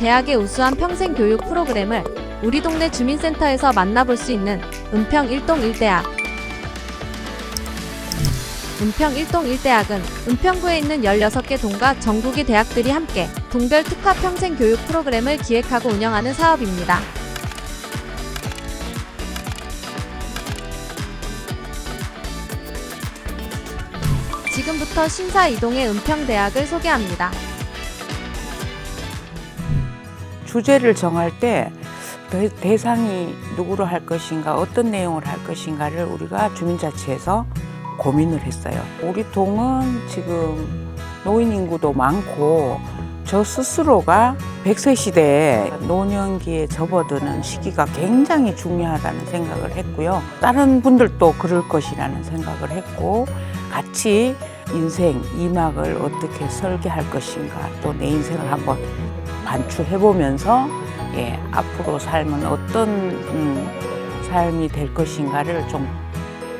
대학의 우수한 평생 교육 프로그램을 우리 동네 주민센터에서 만나볼 수 있는 은평 1동 1대학. 은평 1동 1대학은 은평구에 있는 16개 동과 전국의 대학들이 함께 동별 특화 평생 교육 프로그램을 기획하고 운영하는 사업입니다. 지금부터 신사 이동의 은평대학을 소개합니다. 주제를 정할 때 대- 대상이 누구로 할 것인가, 어떤 내용을 할 것인가를 우리가 주민자치에서 고민을 했어요. 우리 동은 지금 노인 인구도 많고 저 스스로가 100세 시대에 노년기에 접어드는 시기가 굉장히 중요하다는 생각을 했고요. 다른 분들도 그럴 것이라는 생각을 했고 같이 인생 이막을 어떻게 설계할 것인가 또 내 인생을 한번 반추해 보면서 예, 앞으로 삶은 어떤 음, 삶이 될 것인가를 좀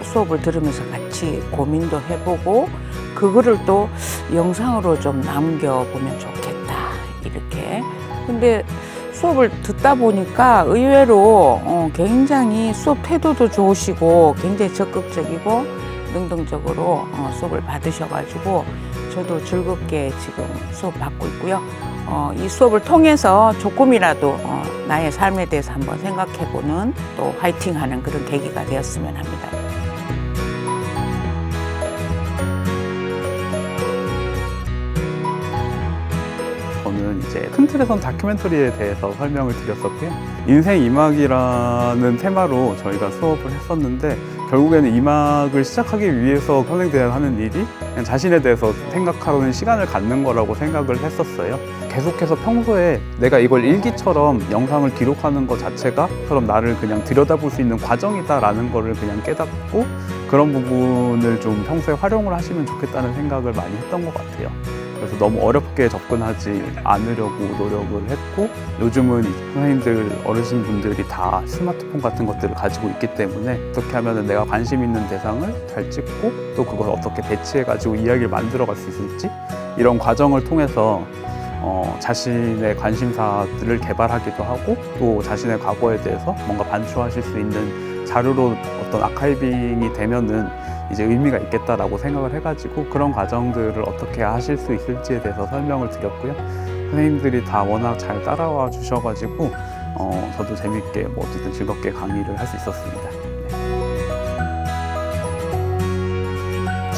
수업을 들으면서 같이 고민도 해보고 그거를 또 영상으로 좀 남겨보면 좋겠다 이렇게 근데 수업을 듣다 보니까 의외로 어, 굉장히 수업 태도도 좋으시고 굉장히 적극적이고 능동적으로 어, 수업을 받으셔가지고 저도 즐겁게 지금 수업 받고 있고요. 어, 이 수업을 통해서 조금이라도 어, 나의 삶에 대해서 한번 생각해보는 또 화이팅하는 그런 계기가 되었으면 합니다. 저는 이제 큰 틀에선 다큐멘터리에 대해서 설명을 드렸었고요. 인생 이막이라는 테마로 저희가 수업을 했었는데 결국에는 이막을 시작하기 위해서 평생대학 하는 일이 자신에 대해서 생각하는 시간을 갖는 거라고 생각을 했었어요. 계속해서 평소에 내가 이걸 일기처럼 영상을 기록하는 것 자체가 그럼 나를 그냥 들여다볼 수 있는 과정이다라는 거를 그냥 깨닫고 그런 부분을 좀 평소에 활용을 하시면 좋겠다는 생각을 많이 했던 것 같아요. 그래서 너무 어렵게 접근하지 않으려고 노력을 했고 요즘은 이 선생님들 어르신 분들이 다 스마트폰 같은 것들을 가지고 있기 때문에 어떻게 하면 내가 관심 있는 대상을 잘 찍고 또 그걸 어떻게 배치해 가지고 이야기를 만들어 갈 수 있을지 이런 과정을 통해서 어, 자신의 관심사들을 개발하기도 하고 또 자신의 과거에 대해서 뭔가 반추하실 수 있는 자료로 어떤 아카이빙이 되면은 이제 의미가 있겠다라고 생각을 해가지고 그런 과정들을 어떻게 하실 수 있을지에 대해서 설명을 드렸고요. 선생님들이 다 워낙 잘 따라와 주셔가지고 어, 저도 재밌게 뭐 어쨌든 즐겁게 강의를 할 수 있었습니다.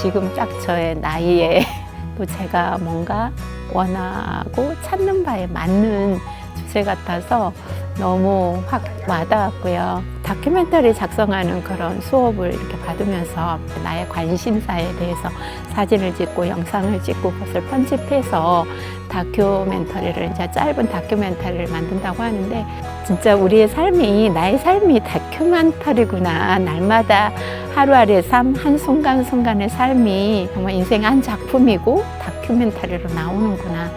지금 딱 저의 나이에 또 제가 뭔가 원하고 찾는 바에 맞는 주제 같아서 너무 확 와닿았고요. 다큐멘터리 작성하는 그런 수업을 이렇게 받으면서 나의 관심사에 대해서 사진을 찍고 영상을 찍고 그것을 편집해서 다큐멘터리를 이제 짧은 다큐멘터리를 만든다고 하는데 진짜 우리의 삶이 나의 삶이 다큐멘터리구나 날마다 하루하루의 삶 한 순간 순간의 삶이 정말 인생 한 작품이고 다큐멘터리로 나오는구나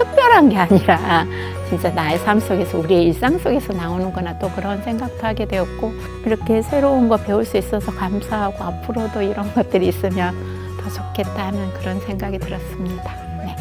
특별한 게 아니라 진짜 나의 삶 속에서 우리의 일상 속에서 나오는구나 또 그런 생각도 하게 되었고 이렇게 새로운 거 배울 수 있어서 감사하고 앞으로도 이런 것들이 있으면 더 좋겠다 하는 그런 생각이 들었습니다. 네.